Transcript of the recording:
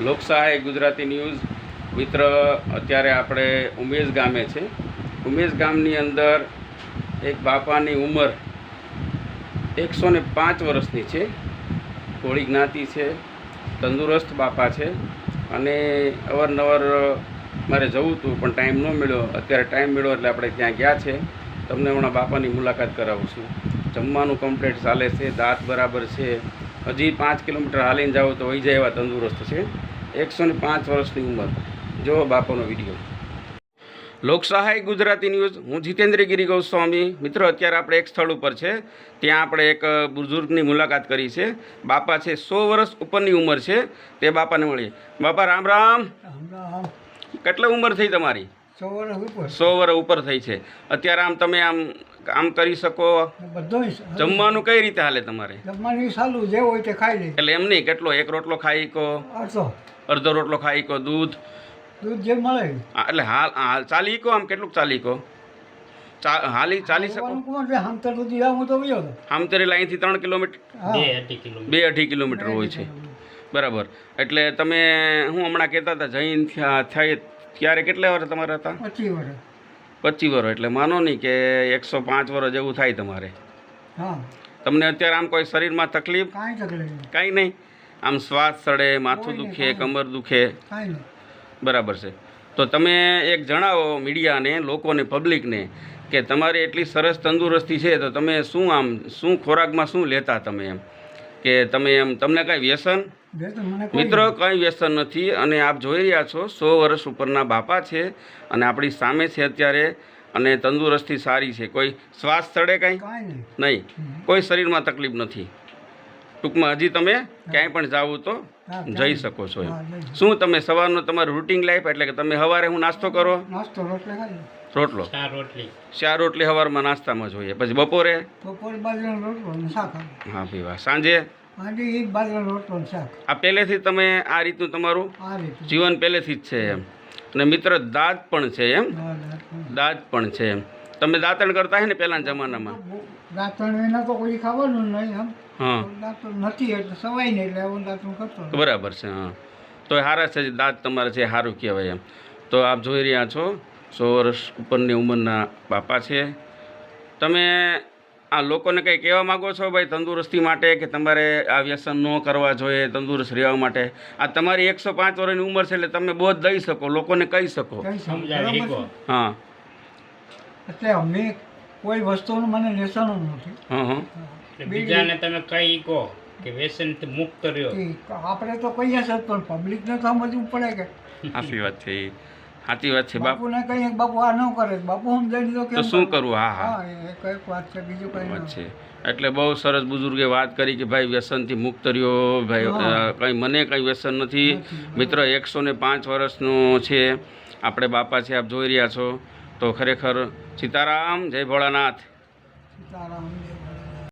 લોકસહાય Gujarati news. મિત્ર, અત્યારે આપણે ઉમેશ ગામે છે. ઉમેશ ગામની અંદર એક બાપાની ઉંમર એકસો ને પાંચ વર્ષની છે. કોળી જ્ઞાતિ છે, તંદુરસ્ત બાપા છે અને અવારનવાર મારે જવું હતું, પણ ટાઈમ ન મળ્યો. અત્યારે ટાઈમ મળ્યો એટલે આપણે ત્યાં ગયા છે. તમને હમણાં બાપાની મુલાકાત કરાવું છું. જમવાનું કમ્પ્લેટ ચાલે છે, દાંત બરાબર છે. હજી પાંચ કિલોમીટર હાલીને જાઓ તો વહી જાય એવા તંદુરસ્ત છે. એકસો ને પાંચ વર્ષની ઉંમર. જો બાપાનો વીડિયો. લોકસહાય ગુજરાતી ન્યૂઝ. હું જીતેન્દ્રગીરી ગોસ્વામી. મિત્રો અત્યારે આપણે એક સ્થળ ઉપર છે. ત્યાં આપણે એક બુઝુર્ગની મુલાકાત કરી છે. બાપા છે સો વર્ષ ઉપરની ઉંમર છે. તે બાપાને મળી બાપા રામ રામ. કેટલી ઉંમર થઈ તમારી? સો વર્ષ ઉપર. સો વર્ષ ઉપર થઈ છે. અત્યારે આમ તમે આમ કામ કરી શકો? બધું જમવાનું કઈ રીતે હાલે તમારે? જમવાનું સારું જે હોય તે ખાઈ લે. એટલે એમ નહીં કેટલો એક રોટલો ખાઈ કો? અડધો. અડધો રોટલો ખાઈ કો દૂધ? દૂધ જે મળે. એટલે હાલ હાલ ચાલી કો આમ કેટલું ચાલી કો? હાલી ચાલી શકો? હામતર સુધી આવું તો ગયો હામતર આમ તેરી અહીંથી ત્રણ કિલોમીટર? બે અઢી કિલોમીટર. હોય છે. બરાબર. એટલે તમે હું હમણાં કહેતા હતા જૈન થયા ત્યારે કેટલા વર્ષ તમારા હતા? પચીસ વર્ષ. પચીસ વર્ષ એટલે માનો નહીં કે એકસો પાંચ વર્ષ જેવું થાય તમારે. હા. તમને અત્યારે આમ કોઈ શરીરમાં તકલીફ? કાંઈ તકલીફ કાંઈ નહીં. આમ શ્વાસ સડે માથું દુખે કમર દુખે. બરાબર છે. તો તમે એક જણાવો મીડિયાને લોકોને પબ્લિકને કે તમારી એટલી સરસ તંદુરસ્તી છે તો તમે શું આમ શું ખોરાકમાં શું લેતા તમે એમ? કે તમે એમ તમને કાંઈ વ્યસન? મિત્રો કંઈ વ્યસન નથી અને આપ જોઈ રહ્યા છો સો વર્ષ ઉપરના બાપા છે અને આપણી સામે છે અત્યારે અને તંદુરસ્તી સારી છે. કોઈ શ્વાસ ચડે કાંઈ? નહીં. કોઈ શરીરમાં તકલીફ નથી. ટૂંકમાં હજી તમે ક્યાંય પણ જાઓ તો જઈ શકો છો. શું તમે સવારનો તમારું રૂટિન લાઈફ એટલે કે તમે સવારે હું નાસ્તો કરો? નાસ્તો રોટલે? ચાર રોટલી. ચાર રોટલી સવારમાં નાસ્તામાં જોઈએ પછી બપોરે? હા બાજરાનો રોટલો ને શાક આવે. હા પીવા સાંજે? આજે એ બાજરાનો રોટલો ને શાક. આ પહેલેથી તમે આ રીતનું તમારું? જીવન પહેલેથી જ છે એમ. અને મિત્ર દાંત પણ છે એમ? દાંત- પણ છે. એમ. તમે દાંતણ કરતા હે ને પહેલાના જમાનામાં? દાંતણ એના તો કોઈ ખાવાનું નહીં એમ. હા. દાંતણ નથી એટલે સવાય નહીં એટલે આવું દાંતણ કરતો બરાબર છે હા. તો એ સારા છે દાંત તમારે છે સારું કહેવાય એમ. તો આપ જોઈ રહ્યા છો સો વર્ષ ઉપરની ઉંમરના બાપા છે. તમે આ લોકોને કંઈ કહેવા માગો છો ભાઈ તંદુરસ્તી માટે કે તમારે આ વ્યસન ન કરવા જોઈએ તંદુરસ્ત રહેવા માટે? આ તમારી એકસો પાંચ વર્ષની ઉંમર છે એટલે તમે બોધ દઈ શકો લોકોને કહી શકો. હા. એટલે અમને કોઈ વસ્તુનું મને લેસન નથી. હા હા. બીજાને તમે કઈ કહો કે વ્યસન મુક્ત રહ્યો. આપણે તો કહીએ છીએ પણ પબ્લિકને સમજવું પડે કે. આખી વાત છે ઈ. સાચી વાત છે બાપુ. ને કઈ બાપુ આ ન કરે બાપુ સમજાવી દીધો તો શું કરે? કરવું હા. હા કંઈક વાત છે બીજું કઈ વાત છે. એટલે બહુ સરસ બુઝુર્ગે વાત કરી કે ભાઈ વ્યસનથી મુક્ત રહ્યો ભાઈ કંઈ મને કંઈ વ્યસન નથી. મિત્ર એકસો ને પાંચ વર્ષનો છે. આપણે બાપા છે આપ જોઈ રહ્યા છો. તો ખરેખર સીતારામ જય ભોળાનાથ. સીતારામ